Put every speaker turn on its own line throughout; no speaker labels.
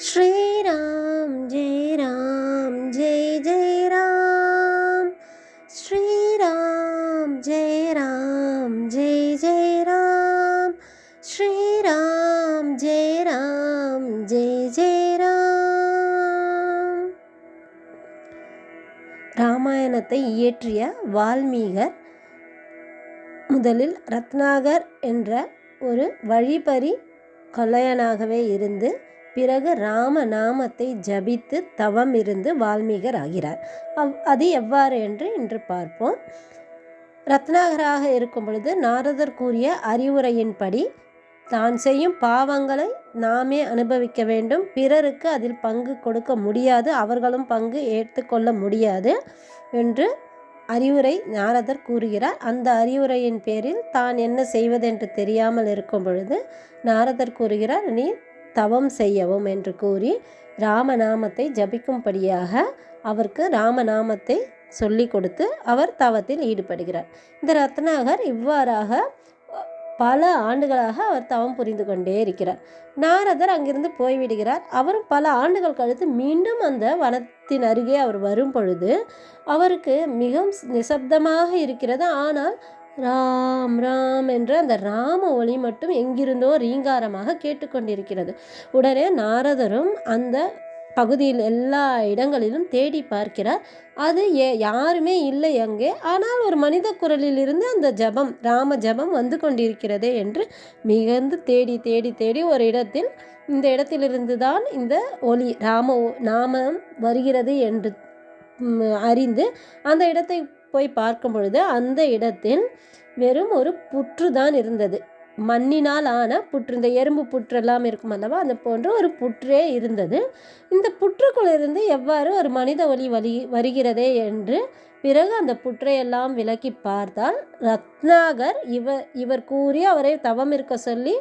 ஸ்ரீராம் ஜெய ராம் ஜெய் ஜெய ராம் ஸ்ரீராம் ஜெய் ராம் ஜெய் ஜெய ராம் ஸ்ரீராம் ஜெய ராம் ஜெய் ஜெய ராம் ராமாயணத்தை இயற்றிய வால்மீகர் முதலில் ரத்னாகர் என்ற ஒரு வழிபறி கொள்ளையனாகவே இருந்து பிறகு ராம நாமத்தை ஜபித்து தவம் இருந்து வால்மீகர் ஆகிறார் அவ் அது எவ்வாறு என்று இன்று பார்ப்போம். ரத்னாகராக இருக்கும் பொழுது நாரதர் கூறிய அறிவுரையின்படி தான் செய்யும் பாவங்களை நாமே அனுபவிக்க வேண்டும். பிறருக்கு அதில் பங்கு கொடுக்க முடியாது. அவர்களும் பங்கு ஏற்றுக்கொள்ள முடியாது என்று அறிவுரை நாரதர் கூறுகிறார். அந்த அறிவுரையின் பேரில் தான் என்ன செய்வதென்று தெரியாமல் இருக்கும் பொழுது நாரதர் கூறுகிறார் நீ தவம் செய்யவும் என்று கூறி ராமநாமத்தை ஜபிக்கும்படியாக அவருக்கு ராமநாமத்தை சொல்லி கொடுத்து அவர் தவத்தில் ஈடுபடுகிறார். இந்த ரத்னாகர் இவ்வாறாக பல ஆண்டுகளாக அவர் தவம் புரிந்து கொண்டே இருக்கிறார். நாரதர் அங்கிருந்து போய்விடுகிறார். அவரும் பல ஆண்டுகள் கழித்து மீண்டும் அந்த வனத்தின் அருகே அவர் வரும் பொழுது அவருக்கு மிகவும் நிசப்தமாக இருக்கிறது. ஆனால் ராம் ராம் என்ற அந்த ராம ஒளி மட்டும் எங்கிருந்தோ ரீங்காரமாக கேட்டுக்கொண்டிருக்கிறது. உடனே நாரதரும் அந்த பகுதியில் எல்லா இடங்களிலும் தேடி பார்க்கிறார். அது ஏ யாருமே இல்லை அங்கே. ஆனால் ஒரு மனித குரலில் இருந்து அந்த ஜபம் ராம ஜபம் வந்து கொண்டிருக்கிறதே என்று மிகுந்து தேடி தேடி தேடி ஒரு இடத்தில் இந்த இடத்திலிருந்து தான் இந்த ஒளி ராம நாமம் வருகிறது என்று அறிந்து அந்த இடத்தை போய் பார்க்கும் பொழுது அந்த இடத்தில் வெறும் ஒரு புற்று தான் இருந்தது. மண்ணினால் ஆன புற்று இந்த எறும்பு புற்றெல்லாம் இருக்கும் அல்லவா? அந்த போன்ற ஒரு புற்றே இருந்தது. இந்த புற்றுக்குள்ளிருந்து எவ்வாறு ஒரு மனித ஒளி வலி வருகிறதே என்று பிறகு அந்த புற்றையெல்லாம் விலக்கி பார்த்தால் ரத்னாகர் இவர் இவர் கூறி அவரை தவம் இருக்க சொல்லி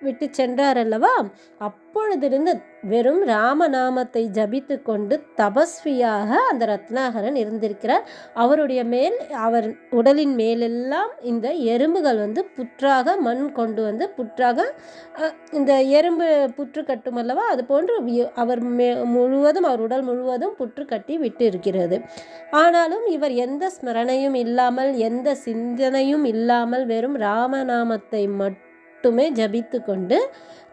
விட்டு சென்றார் அல்லவா அப்பொழுதிருந்து வெறும் ராமநாமத்தை ஜபித்து கொண்டு தபஸ்வியாக அந்த ரத்னாகரன் இருந்திருக்கிறார். அவருடைய மேல் அவர் உடலின் மேலெல்லாம் இந்த எறும்புகள் வந்து புற்றாக மண் கொண்டு வந்து புற்றாக இந்த எறும்பு புற்று கட்டும் அல்லவா அது போன்று அவர் மே முழுவதும் அவர் உடல் முழுவதும் புற்று கட்டி விட்டு இருக்கிறது ஆனாலும் இவர் எந்த ஸ்மரணையும் இல்லாமல் எந்த சிந்தனையும் இல்லாமல் வெறும் ராமநாமத்தை மட்டும் ஜபித்து கொண்டு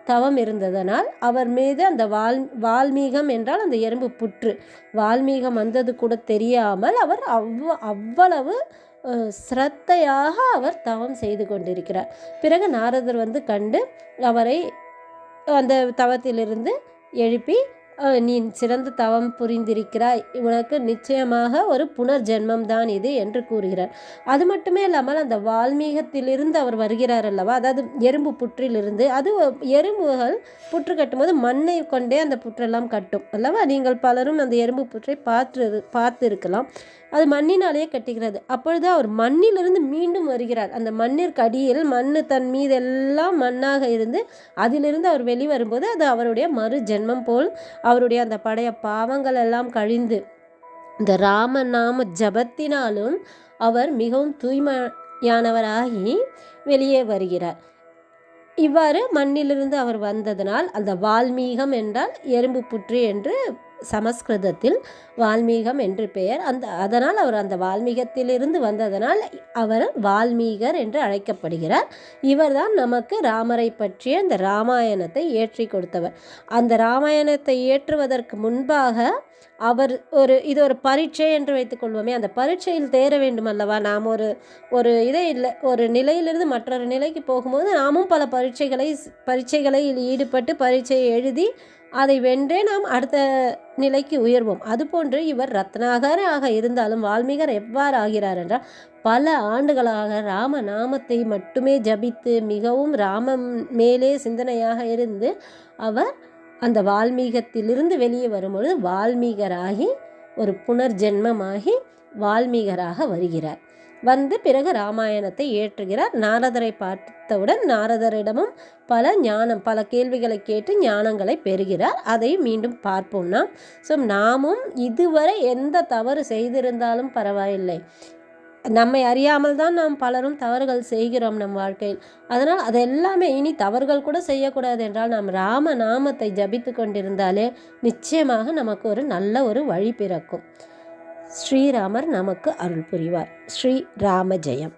தவம் இருந்ததனால் அவர் மீது அந்த வால் வால்மீகம் என்றால் அந்த எறும்பு புற்று. வால்மீகம் வந்தது கூட தெரியாமல் அவர் அவ்வ அவ்வளவு சிரத்தையாக அவர் தவம் செய்து கொண்டிருக்கிறார். பிறகு நாரதர் வந்து கண்டு அவரை அந்த தவத்திலிருந்து எழுப்பி நீ சிறந்த தவம் புரிந்திருக்கிறாய். உனக்கு நிச்சயமாக ஒரு புனர்ஜென்மம் தான் இது என்று கூறுகிறார். அது மட்டுமே இல்லாமல் அந்த வால்மீகத்திலிருந்து அவர் வருகிறார் அல்லவா? அதாவது எறும்பு புற்றிலிருந்து. அது எறும்புகள் புற்று கட்டும்போது மண்ணை கொண்டே அந்த புற்றெல்லாம் கட்டும். அல்லவா? நீங்கள் பலரும் அந்த எறும்பு புற்றை பார்த்து பார்த்து இருக்கலாம் அது மண்ணினாலேயே கட்டுகிறது. அப்பொழுது அவர் மண்ணிலிருந்து மீண்டும் வருகிறார். அந்த மண்ணிற்கு அடியில் மண் தன் மீதெல்லாம் மண்ணாக இருந்து அதிலிருந்து அவர் வெளிவரும்போது அது அவருடைய மறு ஜென்மம் போல் அவருடைய அந்த பழைய பாவங்கள் எல்லாம் கழிந்து இந்த ராம நாம ஜபத்தினாலும் அவர் மிகவும் தூய்மையானவராகி வெளியே வருகிறார். இவ்வாறு மண்ணிலிருந்து அவர் வந்ததனால் அந்த வால்மீகம் என்றால் எறும்பு புற்று என்று சமஸ்கிருதத்தில் வால்மீகம் என்று பெயர். அந்த அதனால் அவர் அந்த வால்மீகத்திலிருந்து வந்ததனால் அவர் வால்மீகர் என்று அழைக்கப்படுகிறார். இவர்தான் நமக்கு ராமரை பற்றிய அந்த ராமாயணத்தை ஏற்றி கொடுத்தவர். அந்த ராமாயணத்தை ஏற்றுவதற்கு முன்பாக அவர் ஒரு இது ஒரு பரீட்சை என்று வைத்துக்கொள்வோமே அந்த பரீட்சையில் தேர வேண்டும் அல்லவா? நாம் ஒரு ஒரு இதே இல்லை ஒரு நிலையிலிருந்து மற்றொரு நிலைக்கு போகும்போது நாமும் பல பரீட்சைகளை பரீட்சைகளில் ஈடுபட்டு பரீட்சையை எழுதி அதை வென்றே நாம் அடுத்த நிலைக்கு உயர்வோம். அதுபோன்று இவர் ரத்னாகராக இருந்தாலும் வால்மீகர் எவ்வாறு ஆகிறார் என்றால் பல ஆண்டுகளாக ராம நாமத்தை மட்டுமே ஜபித்து மிகவும் ராமம் மேலே சிந்தனையாக இருந்து அவர் அந்த வால்மீகத்திலிருந்து வெளியே வரும்பொழுது வால்மீகராகி ஒரு புனர்ஜென்மமாகி வால்மீகராக வருகிறார். வந்து பிறகு ராமாயணத்தை ஏற்றுகிறார் நாரதரை பார்த்தவுடன் நாரதரிடமும் பல ஞானம் பல கேள்விகளை கேட்டு ஞானங்களை பெறுகிறார். அதை மீண்டும் பார்ப்போம்னா ஸோ நாமும் இதுவரை எந்த தவறு செய்திருந்தாலும் பரவாயில்லை. நம்மை அறியாமல் தான் நாம் பலரும் தவறுகள் செய்கிறோம் நம் வாழ்க்கையில். அதனால் அது எல்லாமே இனி தவறுகள் கூட செய்யக்கூடாது என்றால் நாம் ராம நாமத்தை ஜபித்து கொண்டிருந்தாலே நிச்சயமாக நமக்கு ஒரு நல்ல ஒரு வழி பிறக்கும். ஸ்ரீராமர் நமக்கு அருள் புரிவார். ஸ்ரீ ராமஜெயம்